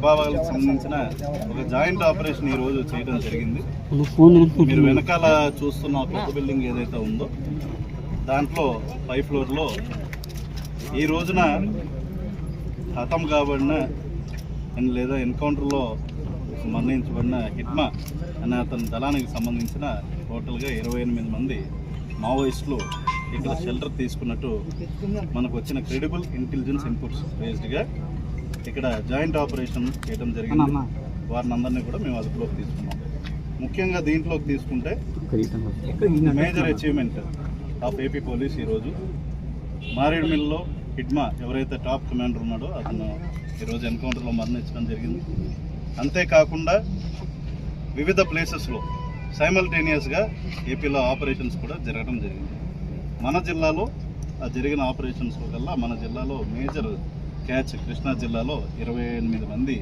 విభాగాలకు సంబంధించిన ఒక జాయింట్ ఆపరేషన్ ఈ రోజు చేయడం జరిగింది. మీరు వెనకాల చూస్తున్న పెద్ద బిల్డింగ్ ఏదైతే ఉందో దాంట్లో పై ఫ్లోర్లో ఈ రోజున హతం కాబడిన అండ్ లేదా ఎన్కౌంటర్లో మరణించబడిన హిట్మా అనే అతని దళానికి సంబంధించిన టోటల్గా ఇరవై ఎనిమిది మంది మావోయిస్టులు ఇక్కడ షెల్టర్ తీసుకున్నట్టు మనకు వచ్చిన క్రెడిబుల్ ఇంటెలిజెన్స్ ఇన్పుట్స్ బేస్డ్గా ఇక్కడ జాయింట్ ఆపరేషన్ చేయడం జరిగింది. వారిని అందరినీ కూడా మేము అదుపులోకి తీసుకున్నాం. ముఖ్యంగా దీంట్లోకి తీసుకుంటే major achievement of AP police ఈరోజు. మారేడుమిల్లో హిడ్మా ఎవరైతే టాప్ కమాండర్ ఉన్నాడో అతను ఈరోజు ఎన్కౌంటర్లో మరణించడం జరిగింది. అంతేకాకుండా వివిధ ప్లేసెస్లో సైమల్టేనియస్గా ఏపీలో ఆపరేషన్స్ కూడా జరగడం జరిగింది. మన జిల్లాలో ఆ జరిగిన ఆపరేషన్స్ వల్ల మన జిల్లాలో మేజర్ క్యాచ్ కృష్ణా జిల్లాలో ఇరవై ఎనిమిది మంది